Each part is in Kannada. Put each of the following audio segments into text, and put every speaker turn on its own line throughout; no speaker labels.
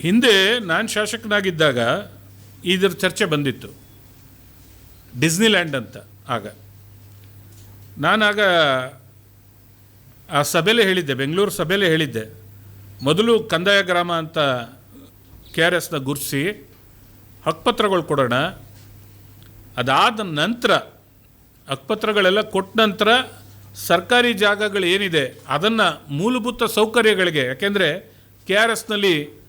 ಹಿಂದೆ ನಾನು ಶಾಸಕನಾಗಿದ್ದಾಗ ಇದರ ಚರ್ಚೆ ಬಂದಿತ್ತು. ಡಿಸ್ನಿಲ್ಯಾಂಡ್ ಅಂತ ಆಗ. ನಾನಾಗ ಆ ಸಭೆಯಲ್ಲೇ ಹೇಳಿದ್ದೆ, ಬೆಂಗಳೂರು ಸಭೆಯಲ್ಲೇ ಹೇಳಿದ್ದೆ. ಮೊದಲು ಕಂದಾಯ ಗ್ರಾಮ ಅಂತ ಕೆ ಆರ್ ಎಸ್ನ ಗುರುತಿಸಿ ಹಕ್ಪತ್ರಗಳು ಕೊಡೋಣ. ಅದಾದ ನಂತರ, ಹಕ್ಪತ್ರಗಳೆಲ್ಲ ಕೊಟ್ಟ ನಂತರ ಸರ್ಕಾರಿ ಜಾಗಗಳು ಏನಿದೆ ಅದನ್ನು ಮೂಲಭೂತ ಸೌಕರ್ಯಗಳಿಗೆ, ಯಾಕೆಂದರೆ ಕೆ ಆರ್ ಎಸ್ನಲ್ಲಿ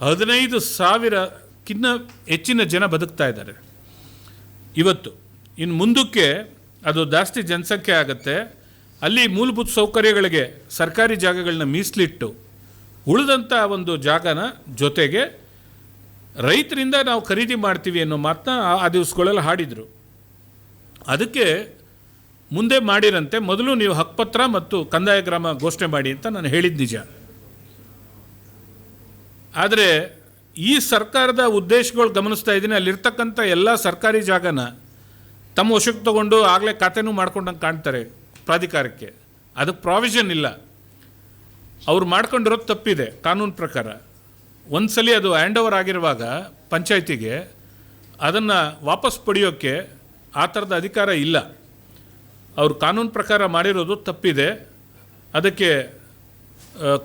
ಹದಿನೈದು ಸಾವಿರಕ್ಕಿನ್ನ ಹೆಚ್ಚಿನ ಜನ ಬದುಕ್ತಾ ಇದ್ದಾರೆ. ಇವತ್ತು, ಇನ್ನು ಮುಂದಕ್ಕೆ ಅದು ಜಾಸ್ತಿ ಜನಸಂಖ್ಯೆ ಆಗುತ್ತೆ. ಅಲ್ಲಿ ಮೂಲಭೂತ ಸೌಕರ್ಯಗಳಿಗೆ ಸರ್ಕಾರಿ ಜಾಗಗಳನ್ನ ಮೀಸಲಿಟ್ಟು ಉಳಿದಂಥ ಒಂದು ಜಾಗನ ಜೊತೆಗೆ ರೈತರಿಂದ ನಾವು ಖರೀದಿ ಮಾಡ್ತೀವಿ ಅನ್ನೋ ಮಾತನ್ನ ಆ- ದಿವಸಗಳಲ್ಲಿ ಹಾಡಿದರು. ಅದಕ್ಕೆ ಮುಂದೆ ಮಾಡಿರಂತೆ. ಮೊದಲು ನೀವು ಹಕ್ಕುಪತ್ರ ಮತ್ತು ಕಂದಾಯ ಗ್ರಾಮ ಘೋಷಣೆ ಮಾಡಿ ಅಂತ ನಾನು ಹೇಳಿದ್ದು ನಿಜ. ಆದರೆ ಈ ಸರ್ಕಾರದ ಉದ್ದೇಶಗಳು ಗಮನಿಸ್ತಾ ಇದ್ದೀನಿ ಅಲ್ಲಿರ್ತಕ್ಕಂಥ ಎಲ್ಲ ಸರ್ಕಾರಿ ಜಾಗನ ತಮ್ಮ ವಶಕ್ಕೆ ತಗೊಂಡು ಆಗಲೇ ಖಾತೆನೂ ಮಾಡ್ಕೊಂಡಂಗೆ ಕಾಣ್ತಾರೆ ಪ್ರಾಧಿಕಾರಕ್ಕೆ. ಅದಕ್ಕೆ ಪ್ರಾವಿಷನ್ ಇಲ್ಲ. ಅವ್ರು ಮಾಡ್ಕೊಂಡಿರೋದು ತಪ್ಪಿದೆ, ಕಾನೂನು ಪ್ರಕಾರ. ಒಂದು ಸಲ ಅದು ಹ್ಯಾಂಡ್ ಓವರ್ ಆಗಿರುವಾಗ ಪಂಚಾಯತಿಗೆ ಅದನ್ನು ವಾಪಸ್ ಪಡೆಯೋಕ್ಕೆ ಆ ಥರದ ಅಧಿಕಾರ ಇಲ್ಲ. ಅವರು ಕಾನೂನು ಪ್ರಕಾರ ಮಾಡಿರೋದು ತಪ್ಪಿದೆ. ಅದಕ್ಕೆ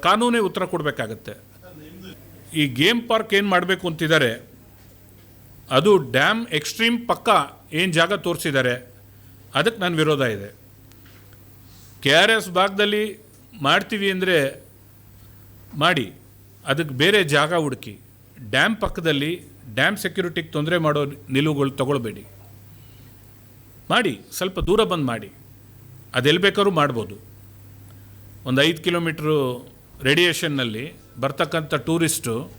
ಕಾನೂನೇ ಉತ್ತರ ಕೊಡಬೇಕಾಗತ್ತೆ. ಈ ಗೇಮ್ ಪಾರ್ಕ್ ಏನು ಮಾಡಬೇಕು ಅಂತಿದ್ದಾರೆ, ಅದು ಡ್ಯಾಮ್ ಎಕ್ಸ್ಟ್ರೀಮ್ ಪಕ್ಕ ಏನು ಜಾಗ ತೋರಿಸಿದ್ದಾರೆ, ಅದಕ್ಕೆ ನನ್ನ ವಿರೋಧ ಇದೆ. ಕೆ ಆರ್ ಎಸ್ ಭಾಗದಲ್ಲಿ ಮಾಡ್ತೀವಿ ಅಂದರೆ ಮಾಡಿ, ಅದಕ್ಕೆ ಬೇರೆ ಜಾಗ ಹುಡುಕಿ. ಡ್ಯಾಮ್ ಪಕ್ಕದಲ್ಲಿ ಡ್ಯಾಮ್ ಸೆಕ್ಯೂರಿಟಿಗೆ ತೊಂದರೆ ಮಾಡೋ ನಿಲುವುಗಳು ತಗೊಳ್ಬೇಡಿ. ಮಾಡಿ, ಸ್ವಲ್ಪ ದೂರ ಬಂದು ಮಾಡಿ. ಅದೆಲ್ಲಿ ಬೇಕಾದ್ರೂ ಮಾಡ್ಬೋದು. ಒಂದು ಐದು ಕಿಲೋಮೀಟ್ರು ರೇಡಿಯೇಷನ್ನಲ್ಲಿ ಬರ್ತಕ್ಕಂಥ ಟೂರಿಸ್ಟು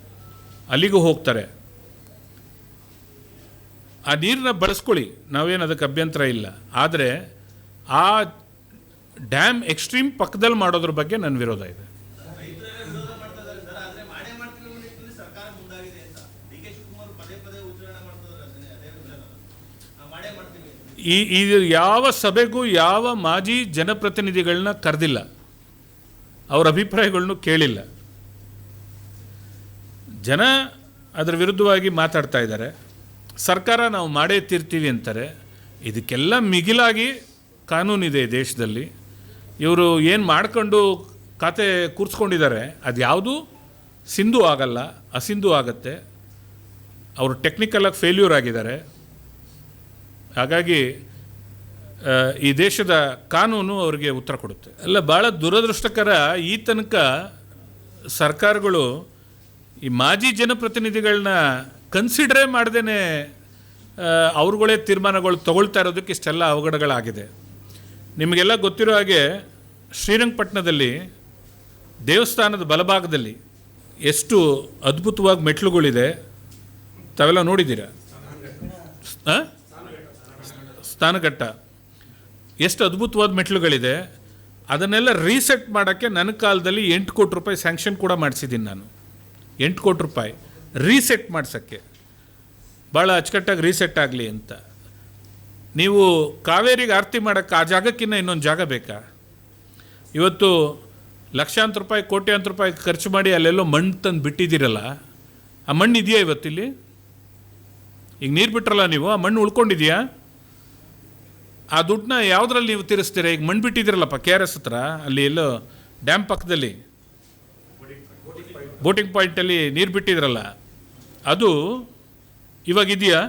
ಅಲ್ಲಿಗೂ ಹೋಗ್ತಾರೆ. ಆ ನೀರನ್ನ ಬಳಸ್ಕೊಳ್ಳಿ, ನಾವೇನು ಅದಕ್ಕೆ ಅಭ್ಯಂತರ ಇಲ್ಲ. ಆದರೆ ಆ ಡ್ಯಾಮ್ ಎಕ್ಸ್ಟ್ರೀಮ್ ಪಕ್ಕದಲ್ಲಿ ಮಾಡೋದ್ರ ಬಗ್ಗೆ ನನ್ನ ವಿರೋಧ ಇದೆ. ಈ ಇದು ಯಾವ ಸಭೆಗೂ ಯಾವ ಮಾಜಿ ಜನಪ್ರತಿನಿಧಿಗಳನ್ನ ಕರೆದಿಲ್ಲ. ಅವ್ರ ಅಭಿಪ್ರಾಯಗಳನ್ನು ಕೇಳಿಲ್ಲ. ಜನ ಅದರ ವಿರುದ್ಧವಾಗಿ ಮಾತಾಡ್ತಾ ಇದ್ದಾರೆ. ಸರ್ಕಾರ ನಾವು ಮಾಡೇ ತೀರ್ತೀವಿ ಅಂತಾರೆ. ಇದಕ್ಕೆಲ್ಲ ಮಿಗಿಲಾಗಿ ಕಾನೂನಿದೆ ದೇಶದಲ್ಲಿ. ಇವರು ಏನು ಮಾಡ್ಕೊಂಡು ಖಾತೆ ಕೂರಿಸ್ಕೊಂಡಿದ್ದಾರೆ, ಅದು ಯಾವುದು ಸಿಂಧು ಆಗಲ್ಲ, ಅಸಿಂಧು ಆಗತ್ತೆ. ಅವರು ಟೆಕ್ನಿಕಲಾಗಿ ಫೇಲ್ಯೂರ್ ಆಗಿದ್ದಾರೆ. ಹಾಗಾಗಿ ಈ ದೇಶದ ಕಾನೂನು ಅವರಿಗೆ ಉತ್ತರ ಕೊಡುತ್ತೆ. ಅಲ್ಲ ಭಾಳ ದುರದೃಷ್ಟಕರ ಈ ತನಕ ಸರ್ಕಾರಗಳು ಈ ಮಾಜಿ ಜನಪ್ರತಿನಿಧಿಗಳನ್ನ ಕನ್ಸಿಡರೇ ಮಾಡ್ದೇ ಅವ್ರುಗಳೇ ತೀರ್ಮಾನಗಳು ತಗೊಳ್ತಾ ಇರೋದಕ್ಕೆ ಇಷ್ಟೆಲ್ಲ ಅವಘಡಗಳಾಗಿದೆ. ನಿಮಗೆಲ್ಲ ಗೊತ್ತಿರೋ ಹಾಗೆ ಶ್ರೀರಂಗಪಟ್ಟಣದಲ್ಲಿ ದೇವಸ್ಥಾನದ ಬಲಭಾಗದಲ್ಲಿ ಎಷ್ಟು ಅದ್ಭುತವಾಗಿ ಮೆಟ್ಲುಗಳಿದೆ ತಾವೆಲ್ಲ ನೋಡಿದ್ದೀರಾ? ಹಾಂ ಸ್ಥಾನಘಟ್ಟ. ಎಷ್ಟು ಅದ್ಭುತವಾದ ಮೆಟ್ಲುಗಳಿದೆ ಅದನ್ನೆಲ್ಲ ರೀಸೆಟ್ ಮಾಡೋಕ್ಕೆ ನನ್ನ ಕಾಲದಲ್ಲಿ ಎಂಟು ಕೋಟಿ ರೂಪಾಯಿ ಸ್ಯಾಂಕ್ಷನ್ ಕೂಡ ಮಾಡಿಸಿದ್ದೀನಿ ನಾನು. ಎಂಟು ಕೋಟಿ ರೂಪಾಯಿ. ರೀಸೆಟ್ ಮಾಡ್ಸೋಕ್ಕೆ. ಭಾಳ ಅಚ್ಚುಕಟ್ಟಾಗಿ ರೀಸೆಟ್ ಆಗಲಿ ಅಂತ. ನೀವು ಕಾವೇರಿಗೆ ಆರತಿ ಮಾಡೋಕ್ಕೆ ಆ ಜಾಗಕ್ಕಿಂತ ಇನ್ನೊಂದು ಜಾಗ ಬೇಕಾ? ಇವತ್ತು ಲಕ್ಷಾಂತರ ರೂಪಾಯಿ, ಕೋಟ್ಯಾಂತರ ರೂಪಾಯಿ ಖರ್ಚು ಮಾಡಿ ಅಲ್ಲೆಲ್ಲೋ ಮಣ್ಣು ತಂದು ಬಿಟ್ಟಿದ್ದೀರಲ್ಲ, ಆ ಮಣ್ಣು ಇದೆಯಾ ಇವತ್ತಿಲ್ಲಿ? ಈಗ ನೀರು ಬಿಟ್ರಲ್ಲ ನೀವು? ಆ ಮಣ್ಣು ಉಳ್ಕೊಂಡಿದೆಯಾ? ಆ ದುಡ್ಡನ್ನ ಯಾವುದ್ರಲ್ಲಿ ನೀವು ತೀರಿಸ್ತೀರಾ? ಈಗ ಮಣ್ಣು ಬಿಟ್ಟಿದ್ದೀರಲ್ಲಪ್ಪ ಕೆ ಆರ್ ಎಸ್ ಹತ್ರ, ಅಲ್ಲಿ ಎಲ್ಲೋ ಡ್ಯಾಮ್ ಪಕ್ಕದಲ್ಲಿ. ಬೋಟಿಂಗ್ ಪಾಯಿಂಟಲ್ಲಿ ನೀರು ಬಿಟ್ಟಿದ್ರಲ್ಲ, ಅದು ಇವಾಗ ಇದೆಯಾ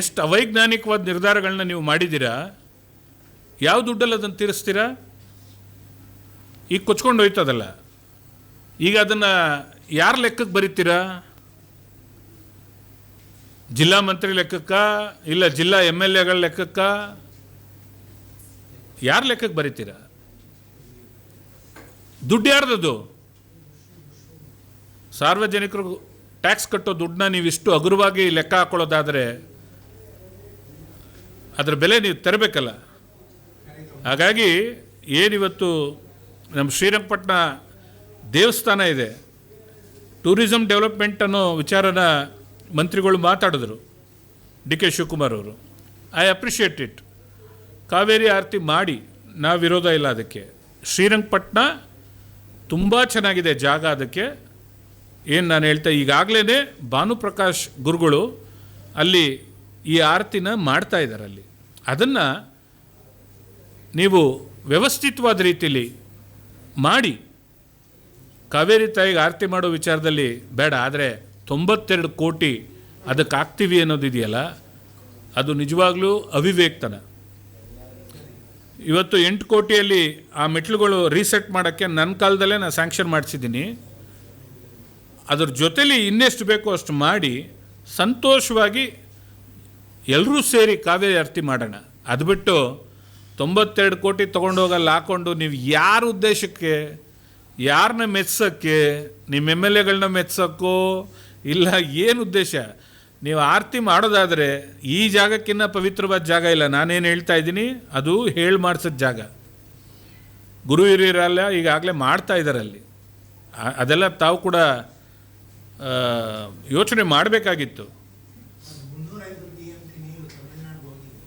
ಎಷ್ಟು ಅವೈಜ್ಞಾನಿಕವಾದ ನಿರ್ಧಾರಗಳನ್ನ ನೀವು ಮಾಡಿದ್ದೀರಾ? ಯಾವ ದುಡ್ಡಲ್ಲಿ ಅದನ್ನು ತೀರಿಸ್ತೀರಾ? ಈಗ ಕೊಚ್ಕೊಂಡು ಹೋಯ್ತದಲ್ಲ, ಈಗ ಅದನ್ನು ಯಾರ ಲೆಕ್ಕಕ್ಕೆ ಬರೀತೀರಾ? ಜಿಲ್ಲಾ ಮಂತ್ರಿ ಲೆಕ್ಕಕ್ಕ ಇಲ್ಲ ಜಿಲ್ಲಾ ಎಂ ಎಲ್ ಎಗಳ ಲೆಕ್ಕಕ್ಕ? ಯಾರ ಲೆಕ್ಕಕ್ಕೆ ಬರೀತೀರ? ದುಡ್ಡು ಯಾರ್ದದು? ಸಾರ್ವಜನಿಕರು ಟ್ಯಾಕ್ಸ್ ಕಟ್ಟೋ ದುಡ್ಡನ್ನ ನೀವು ಇಷ್ಟು ಹಗುರವಾಗಿ ಲೆಕ್ಕ ಹಾಕೊಳ್ಳೋದಾದರೆ ಅದರ ಬೆಲೆ ನೀವು ತರಬೇಕಲ್ಲ. ಹಾಗಾಗಿ ಏನಿವತ್ತು ನಮ್ಮ ಶ್ರೀರಂಗಪಟ್ಟಣ ದೇವಸ್ಥಾನ ಇದೆ ಟೂರಿಸಮ್ ಡೆವಲಪ್ಮೆಂಟ್ ಅನ್ನೋ ವಿಚಾರನ ಮಂತ್ರಿಗಳು ಮಾತಾಡಿದ್ರು. ಡಿ ಕೆ ಶಿವಕುಮಾರ್ ಅವರು. I appreciate it Kaveri aarti ಮಾಡಿ, ನಾವು ವಿರೋಧ ಇಲ್ಲ ಅದಕ್ಕೆ. ಶ್ರೀರಂಗಪಟ್ಟಣ ತುಂಬ ಚೆನ್ನಾಗಿದೆ ಜಾಗ ಅದಕ್ಕೆ. ಏನು ನಾನು ಹೇಳ್ತಾ ಈಗಾಗಲೇ ಭಾನುಪ್ರಕಾಶ್ ಗುರುಗಳು ಅಲ್ಲಿ ಈ ಆರತಿನ ಮಾಡ್ತಾ ಇದ್ದಾರೆ ಅಲ್ಲಿ. ಅದನ್ನು ನೀವು ವ್ಯವಸ್ಥಿತವಾದ ರೀತಿಯಲ್ಲಿ ಮಾಡಿ. ಕಾವೇರಿ ತಾಯಿಗೆ ಆರತಿ ಮಾಡೋ ವಿಚಾರದಲ್ಲಿ ಬೇಡ, ಆದರೆ ತೊಂಬತ್ತೆರಡು ಕೋಟಿ ಅದಕ್ಕೆ ಆಗ್ತೀವಿ ಅನ್ನೋದಿದೆಯಲ್ಲ ಅದು ನಿಜವಾಗ್ಲೂ ಅವಿವೇಕ್ತನ. ಇವತ್ತು ಎಂಟು ಕೋಟಿಯಲ್ಲಿ ಆ ಮೆಟ್ಲುಗಳು ರೀಸೆಟ್ ಮಾಡೋಕ್ಕೆ ನನ್ನ ಕಾಲದಲ್ಲೇ ನಾನು ಸ್ಯಾಂಕ್ಷನ್ ಮಾಡಿಸಿದ್ದೀನಿ. ಅದ್ರ ಜೊತೆಲಿ ಇನ್ನೆಷ್ಟು ಬೇಕೋ ಅಷ್ಟು ಮಾಡಿ ಸಂತೋಷವಾಗಿ ಎಲ್ಲರೂ ಸೇರಿ ಕಾವೇರಿ ಅರ್ತಿ ಮಾಡೋಣ. ಅದು ಬಿಟ್ಟು ತೊಂಬತ್ತೆರಡು ಕೋಟಿ ತೊಗೊಂಡೋಗಲ್ಲಿ, ಹಾಕ್ಕೊಂಡು ನೀವು ಯಾರ ಉದ್ದೇಶಕ್ಕೆ, ಯಾರನ್ನ ಮೆಚ್ಚೋಕ್ಕೆ ನಿಮ್ಮ ಎಂ ಎಲ್ ಎಗಳನ್ನ ಮೆಚ್ಚೋಕ್ಕೋ ಇಲ್ಲ, ಏನು ಉದ್ದೇಶ? ನೀವು ಆರತಿ ಮಾಡೋದಾದರೆ ಈ ಜಾಗಕ್ಕಿನ್ನ ಪವಿತ್ರವಾದ ಜಾಗ ಇಲ್ಲ. ನಾನೇನು ಹೇಳ್ತಾ ಇದ್ದೀನಿ? ಅದು ಹೇಳಿ ಮಾಡಿಸೋದು ಜಾಗ. ಗುರು ಹಿರಿಯರಲ್ಲ ಈಗಾಗಲೇ ಮಾಡ್ತಾ ಇದ್ದಾರೆ ಅಲ್ಲಿ ಅದೆಲ್ಲ ತಾವು ಕೂಡ ಯೋಚನೆ ಮಾಡಬೇಕಾಗಿತ್ತು
ಮುನ್ನೂರೈವತ್ತು ಟಿ ಎಂ ಸಿ ನೀರು ತಮಿಳುನಾಡು ಹೋಗಿದೆ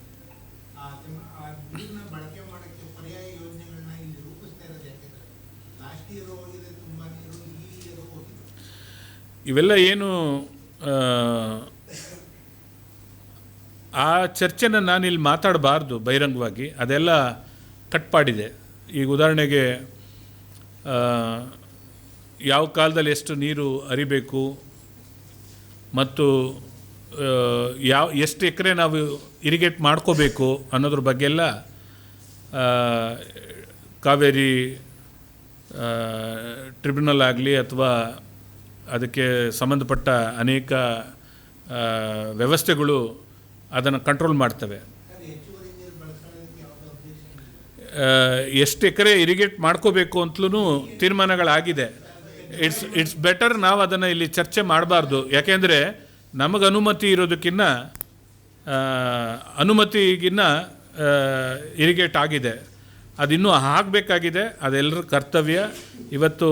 ಆ ತಮ್- ಆ ನೀರನ್ನ ಬಳಕೆ ಮಾಡೋಕ್ಕೆ ಪರ್ಯಾಯ ಯೋಜನೆಗಳನ್ನ ಇಲ್ಲಿ ರೂಪಿಸ್ತಾ ಇರೋದು ಯಾಕೆಂದ್ರೆ ಲಾಸ್ಟ್ ಇಯರ್ ಹೋಗಿದೆ ತುಂಬ ನೀರು ಈ ಇಯರ್ ಹೋಗಿದೆ
ಇವೆಲ್ಲ ಏನು ಆ, ಚರ್ಚೆನ ಚರ್ಚೆನ ನಾನಿಲ್ಲಿ ಮಾತಾಡಬಾರ್ದು ಬಹಿರಂಗವಾಗಿ. ಅದೆಲ್ಲ ಕಟ್ಪಾಡಿದೆ ಈಗ ಉದಾಹರಣೆಗೆ ಯಾವ ಕಾಲದಲ್ಲಿ ಎಷ್ಟು ನೀರು ಹರಿಬೇಕು ಮತ್ತು ಯಾವ ಎಷ್ಟು ಎಕರೆ ನಾವು ಇರಿಗೇಟ್ ಮಾಡ್ಕೋಬೇಕು ಅನ್ನೋದ್ರ ಬಗ್ಗೆ ಎಲ್ಲ ಆ, ಕಾವೇರಿ ಟ್ರಿಬ್ಯುನಲ್ ಆಗಲಿ ಅಥವಾ ಅದಕ್ಕೆ ಸಂಬಂಧಪಟ್ಟ ಅನೇಕ ವ್ಯವಸ್ಥೆಗಳು ಅದನ್ನು ಕಂಟ್ರೋಲ್ ಮಾಡ್ತವೆ. ಎಷ್ಟು ಎಕರೆ ಇರಿಗೇಟ್ ಮಾಡ್ಕೋಬೇಕು ಅಂತಲೂ ತೀರ್ಮಾನಗಳಾಗಿದೆ. ಇಟ್ಸ್ ಇಟ್ಸ್ ಬೆಟರ್ ನಾವು ಅದನ್ನು ಇಲ್ಲಿ ಚರ್ಚೆ ಮಾಡಬಾರ್ದು. ಯಾಕೆಂದರೆ ನಮಗೆ ಅನುಮತಿ ಇರೋದಕ್ಕಿಂತ ಅನುಮತಿಗಿನ್ನ ಇರಿಗೇಟ್ ಆಗಿದೆ. ಅದಿನ್ನೂ ಆಗಬೇಕಾಗಿದೆ. ಅದೆಲ್ಲರ ಕರ್ತವ್ಯ. ಇವತ್ತು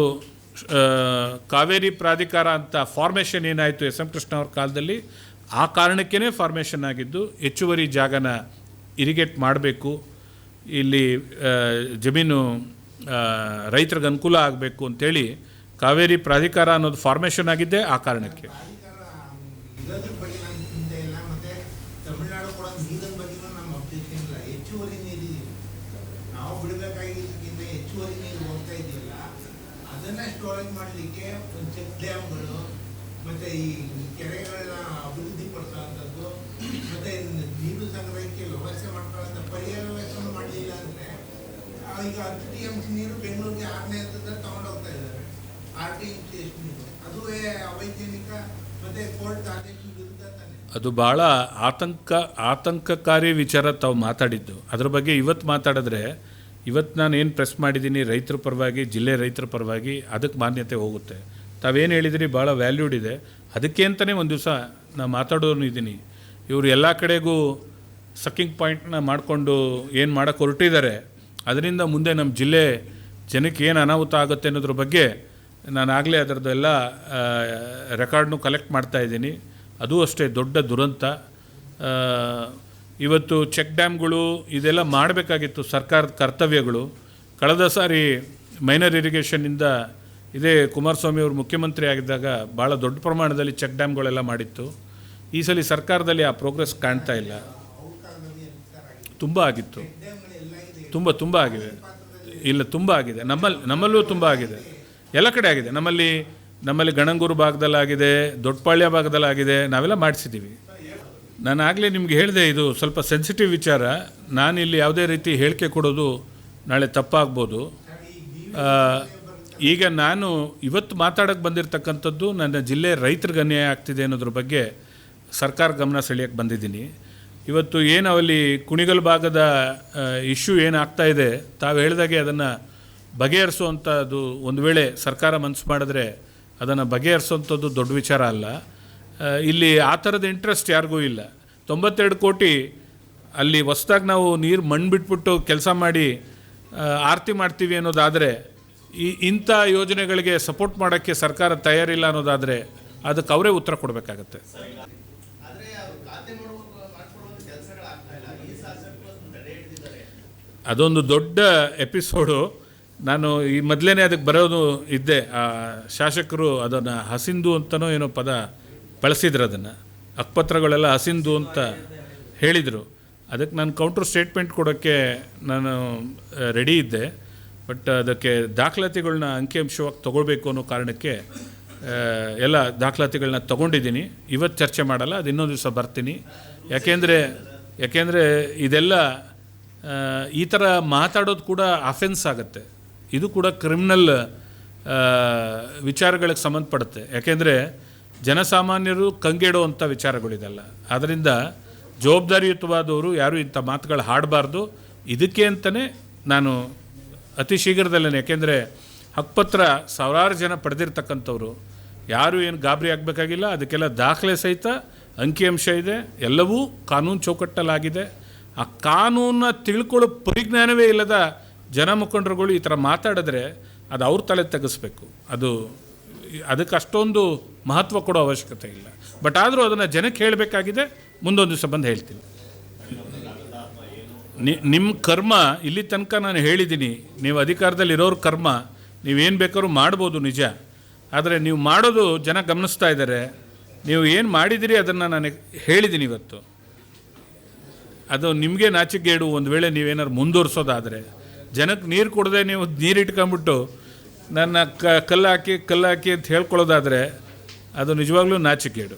ಕಾವೇರಿ ಪ್ರಾಧಿಕಾರ ಅಂತ ಫಾರ್ಮೇಷನ್ ಏನಾಯಿತು ಎಸ್ ಎಂ ಕೃಷ್ಣ ಅವ್ರ ಕಾಲದಲ್ಲಿ, ಆ ಕಾರಣಕ್ಕೇ ಫಾರ್ಮೇಷನ್ ಆಗಿದ್ದು ಹೆಚ್ಚುವರಿ ಜಾಗನ ಇರಿಗೇಟ್ ಮಾಡಬೇಕು. ಇಲ್ಲಿ ಜಮೀನು ರೈತರಿಗೆ ಅನುಕೂಲ ಆಗಬೇಕು ಅಂತೇಳಿ ಕಾವೇರಿ ಪ್ರಾಧಿಕಾರ ಅನ್ನೋದು ಫಾರ್ಮೇಷನ್ ಆಗಿದ್ದೆ ಆ ಕಾರಣಕ್ಕೆ
ಪ್ರಾಧಿಕಾರ ಇರೋದ್ರ ಬಗ್ಗೆ ನಮ್ಮ ಚಿಂತೆ ಇಲ್ಲ ಮತ್ತೆ ತಮಿಳುನಾಡು ಕೂಡ ನೀರಿನ ಬಗ್ಗೆನೂ ನಮ್ಮ ಅಬ್ಜೆಕ್ಷನ್ ಇಲ್ಲ ಹೆಚ್ಚುವರಿ ನೀರಿದೆ ನಾವು ಬಿಡಬೇಕಾಗಿದ್ದಕ್ಕಿಂತ ಹೆಚ್ಚುವರಿ ನೀರು ಹೋಗ್ತಾ ಇದೆಯಲ್ಲ ಅದನ್ನ ಸ್ಟೋರೇಜ್ ಮಾಡಲಿಕ್ಕೆ ಒಂದು ಚೆಕ್ ಡ್ಯಾಮ್ಗಳು ಮತ್ತೆ ಈ ಕೆರೆಗಳನ್ನ ಅಭಿವೃದ್ಧಿ ಪಡಿಸೋವಂಥದ್ದು ಮತ್ತೆ ನೀರು ಸಂಗ್ರಹಕ್ಕೆ ವ್ಯವಸ್ಥೆ ಮಾಡ್ಕೊಳ್ಳೋಂಥ ಪರ್ಯಾಯ ವ್ಯವಸ್ಥೆ ಮಾಡಲಿಲ್ಲ ಅಂದರೆ ಈಗ ಹತ್ತು ಟಿ ಎಂ ಸಿ ನೀರು ಬೆಂಗಳೂರಿಗೆ ಆರನೇ ಹಂತದಲ್ಲಿ ತಗೊಂಡು ಹೋಗ್ತಾ ಇದ್ದಾರೆ. ಆರ್ ಟಿ ಎಂ ಸಿ ಎಷ್ಟು ನೀರು. ಅದುವೇ ಅವೈಜ್ಞಾನಿಕ ಮತ್ತೆ ಕೋರ್ಟ್ ಆದೇಶ ವಿರುದ್ಧ ತಾನೆ.
ಅದು ಭಾಳ ಆತಂಕ, ಆತಂಕಕಾರಿ ವಿಚಾರ ತಾವು ಮಾತಾಡಿದ್ದು. ಅದ್ರ ಬಗ್ಗೆ ಇವತ್ತು ಮಾತಾಡಿದ್ರೆ, ಇವತ್ತು ನಾನು ಏನು ಪ್ರೆಸ್ ಮಾಡಿದ್ದೀನಿ ರೈತರ ಪರವಾಗಿ, ಜಿಲ್ಲೆ ರೈತರ ಪರವಾಗಿ, ಅದಕ್ಕೆ ಮಾನ್ಯತೆ ಹೋಗುತ್ತೆ. ತಾವೇನು ಹೇಳಿದಿರಿ, ಭಾಳ ವ್ಯಾಲ್ಯೂಡ್ ಇದೆ. ಅದಕ್ಕೆ ಅಂತಲೇ ಒಂದು ದಿವಸ ನಾನು ಮಾತಾಡೋನು ಇದ್ದೀನಿ. ಇವರು ಎಲ್ಲ ಕಡೆಗೂ ಸಕ್ಕಿಂಗ್ ಪಾಯಿಂಟ್ನ ಮಾಡಿಕೊಂಡು ಏನು ಮಾಡೋಕ್ಕೆ ಹೊರಟಿದ್ದಾರೆ. ಅದರಿಂದ ಮುಂದೆ ನಮ್ಮ ಜಿಲ್ಲೆ ಜನಕ್ಕೆ ಏನು ಅನಾಹುತ ಆಗುತ್ತೆ ಅನ್ನೋದ್ರ ಬಗ್ಗೆ ನಾನು ಆಗಲೇ ಅದರದ್ದು ಎಲ್ಲ ರೆಕಾರ್ಡ್ನು ಕಲೆಕ್ಟ್ ಮಾಡ್ತಾ ಇದ್ದೀನಿ. ಅದು ಅಷ್ಟೇ ದೊಡ್ಡ ದುರಂತ. ಇವತ್ತು ಚೆಕ್ ಡ್ಯಾಮ್ಗಳು ಇದೆಲ್ಲ ಮಾಡಬೇಕಾಗಿತ್ತು ಸರ್ಕಾರದ ಕರ್ತವ್ಯಗಳು. ಕಳೆದ ಸಾರಿ ಮೈನರ್ ಇರಿಗೇಷನ್ನಿಂದ ಇದೇ ಕುಮಾರಸ್ವಾಮಿ ಅವರು ಮುಖ್ಯಮಂತ್ರಿ ಆಗಿದ್ದಾಗ ಭಾಳ ದೊಡ್ಡ ಪ್ರಮಾಣದಲ್ಲಿ ಚೆಕ್ ಡ್ಯಾಮ್ಗಳೆಲ್ಲ ಮಾಡಿತ್ತು. ಈ ಸಲ ಸರ್ಕಾರದಲ್ಲಿ ಆ ಪ್ರೋಗ್ರೆಸ್ ಕಾಣ್ತಾ ಇಲ್ಲ. ತುಂಬ ಆಗಿತ್ತು. ತುಂಬ ತುಂಬ ಆಗಿದೆ. ಇಲ್ಲ, ತುಂಬ ಆಗಿದೆ. ನಮ್ಮಲ್ಲಿ ನಮ್ಮಲ್ಲೂ ತುಂಬ ಆಗಿದೆ. ಎಲ್ಲ ಕಡೆ ಆಗಿದೆ. ನಮ್ಮಲ್ಲಿ ನಮ್ಮಲ್ಲಿ ಗಣಂಗೂರು ಭಾಗದಲ್ಲಾಗಿದೆ, ದೊಡ್ಡಪಾಳ್ಯ ಭಾಗದಲ್ಲಾಗಿದೆ, ನಾವೆಲ್ಲ ಮಾಡಿಸಿದ್ದೀವಿ. ನಾನು ಆಗಲೇ ನಿಮ್ಗೆ ಹೇಳಿದೆ ಇದು ಸ್ವಲ್ಪ ಸೆನ್ಸಿಟಿವ್ ವಿಚಾರ. ನಾನು ಇಲ್ಲಿ ಯಾವುದೇ ರೀತಿ ಹೇಳಿಕೆ ಕೊಡೋದು ನಾಳೆ ತಪ್ಪಾಗ್ಬೋದು. ಈಗ ನಾನು ಇವತ್ತು ಮಾತಾಡೋಕ್ಕೆ ಬಂದಿರತಕ್ಕಂಥದ್ದು ನನ್ನ ಜಿಲ್ಲೆ ರೈತರಿಗೆ ಅನ್ಯಾಯ ಆಗ್ತಿದೆ ಅನ್ನೋದ್ರ ಬಗ್ಗೆ ಸರ್ಕಾರ ಗಮನ ಸೆಳೆಯೋಕ್ಕೆ ಬಂದಿದ್ದೀನಿ. ಇವತ್ತು ಏನು ಅಲ್ಲಿ ಕುಣಿಗಲ್ ಭಾಗದ ಇಶ್ಯೂ ಏನಾಗ್ತಾ ಇದೆ, ತಾವು ಹೇಳಿದಾಗೆ ಅದನ್ನು ಬಗೆಹರಿಸುವಂಥದ್ದು ಒಂದು ವೇಳೆ ಸರ್ಕಾರ ಮನಸ್ಸು ಮಾಡಿದ್ರೆ ಅದನ್ನು ಬಗೆಹರಿಸುವಂಥದ್ದು ದೊಡ್ಡ ವಿಚಾರ ಅಲ್ಲ. ಇಲ್ಲಿ ಆ ಥರದ ಇಂಟ್ರೆಸ್ಟ್ ಯಾರಿಗೂ ಇಲ್ಲ. ತೊಂಬತ್ತೆರಡು ಕೋಟಿ ಅಲ್ಲಿ ಹೊಸ್ದಾಗಿ ನಾವು ನೀರು ಮಣ್ಣು ಬಿಟ್ಬಿಟ್ಟು ಕೆಲಸ ಮಾಡಿ ಆರ್ತಿ ಆರತಿ ಮಾಡ್ತೀವಿ ಅನ್ನೋದಾದರೆ ಈ ಇಂಥ ಯೋಜನೆಗಳಿಗೆ ಸಪೋರ್ಟ್ ಮಾಡೋಕ್ಕೆ ಸರ್ಕಾರ ತಯಾರಿಲ್ಲ ಅನ್ನೋದಾದರೆ ಅದಕ್ಕೆ ಅವರೇ ಉತ್ತರ ಕೊಡಬೇಕಾಗತ್ತೆ. ಅದೊಂದು ದೊಡ್ಡ ಎಪಿಸೋಡು ನಾನು ಈ ಮೊದಲೇ ಅದಕ್ಕೆ ಬರೋದು ಇದ್ದೆ. ಆ ಶಾಸಕರು ಅದನ್ನು ಹಸಿಂದು ಅಂತನೋ ಏನೋ ಪದ ಬಳಸಿದ್ರು ಅದನ್ನು. ಅಕ್ಪತ್ರಗಳೆಲ್ಲ ಹಸಿಂದು ಅಂತ ಹೇಳಿದರು. ಅದಕ್ಕೆ ನಾನು ಕೌಂಟ್ರ್ ಸ್ಟೇಟ್ಮೆಂಟ್ ಕೊಡೋಕ್ಕೆ ನಾನು ರೆಡಿ ಇದ್ದೆ. ಬಟ್ ಅದಕ್ಕೆ ದಾಖಲಾತಿಗಳನ್ನ ಅಂಕಿಅಂಶವಾಗಿ ತೊಗೊಳ್ಬೇಕು ಅನ್ನೋ ಕಾರಣಕ್ಕೆ ಎಲ್ಲ ದಾಖಲಾತಿಗಳನ್ನ ತೊಗೊಂಡಿದ್ದೀನಿ. ಇವತ್ತು ಚರ್ಚೆ ಮಾಡಲ್ಲ, ಅದು ಇನ್ನೊಂದು ದಿವಸ ಬರ್ತೀನಿ. ಯಾಕೆಂದರೆ ಯಾಕೆಂದರೆ ಇದೆಲ್ಲ ಈ ಥರ ಮಾತಾಡೋದು ಕೂಡ ಅಫೆನ್ಸ್ ಆಗುತ್ತೆ. ಇದು ಕೂಡ ಕ್ರಿಮಿನಲ್ ವಿಚಾರಗಳಿಗೆ ಸಂಬಂಧಪಡುತ್ತೆ. ಯಾಕೆಂದರೆ ಜನಸಾಮಾನ್ಯರು ಕಂಗೆಡುವಂಥ ವಿಚಾರಗಳಿದೆಲ್ಲ. ಆದ್ದರಿಂದ ಜವಾಬ್ದಾರಿಯುತವಾದವರು ಯಾರು ಇಂಥ ಮಾತುಗಳು ಹಾಡಬಾರ್ದು. ಇದಕ್ಕೆ ಅಂತಲೇ ನಾನು ಅತಿ ಶೀಘ್ರದಲ್ಲೇ ಯಾಕೆಂದರೆ ಹಕ್ಕುಪತ್ರ ಸಾವಿರಾರು ಜನ ಪಡೆದಿರ್ತಕ್ಕಂಥವ್ರು, ಯಾರು ಏನು ಗಾಬರಿ ಆಗಬೇಕಾಗಿಲ್ಲ, ಅದಕ್ಕೆಲ್ಲ ದಾಖಲೆ ಸಹಿತ ಅಂಕಿಅಂಶ ಇದೆ, ಎಲ್ಲವೂ ಕಾನೂನು ಚೌಕಟ್ಟಲಾಗಿದೆ ಆ ಕಾನೂನ ತಿಳ್ಕೊಳ್ಳೋ ಪರಿಜ್ಞಾನವೇ ಇಲ್ಲದ ಜನ ಮುಖಂಡರುಗಳು ಈ ಥರ ಮಾತಾಡಿದ್ರೆ ಅದು ಅವ್ರ ತಲೆ ತೆಗೆಸ್ಬೇಕು. ಅದು ಅದಕ್ಕೆ ಅಷ್ಟೊಂದು ಮಹತ್ವ ಕೊಡೋ ಅವಶ್ಯಕತೆ ಇಲ್ಲ. ಬಟ್ ಆದರೂ ಅದನ್ನು ಜನಕ್ಕೆ ಹೇಳಬೇಕಾಗಿದೆ, ಮುಂದೊಂದು ದಿವಸ ಬಂದು ಹೇಳ್ತೀನಿ. ನಿಮ್ಮ ಕರ್ಮ ಇಲ್ಲಿ ತನಕ ನಾನು ಹೇಳಿದ್ದೀನಿ. ನೀವು ಅಧಿಕಾರದಲ್ಲಿ ಇರೋರು ಕರ್ಮ, ನೀವೇನು ಬೇಕಾದ್ರೂ ಮಾಡ್ಬೋದು ನಿಜ. ಆದರೆ ನೀವು ಮಾಡೋದು ಜನ ಗಮನಿಸ್ತಾ ಇದ್ದಾರೆ ನೀವು ಏನು ಮಾಡಿದಿರಿ ಅದನ್ನು ನಾನು ಹೇಳಿದ್ದೀನಿ ಇವತ್ತು. ಅದು ನಿಮಗೆ ನಾಚಿಕೆಗೇಡು ಒಂದು ವೇಳೆ ನೀವೇನಾದ್ರು ಮುಂದುವರಿಸೋದಾದರೆ. ಜನಕ್ಕೆ ನೀರು ಕೊಡದೆ ನೀವು ನೀರು ಇಟ್ಕೊಂಬಿಟ್ಟು ನನ್ನ ಕ, ಕಲ್ಲು ಹಾಕಿ ಕಲ್ಲು ಹಾಕಿ ಅಂತ ಹೇಳ್ಕೊಳ್ಳೋದಾದರೆ ಅದು ನಿಜವಾಗ್ಲೂ ನಾಚಿಕೆಗೇಡು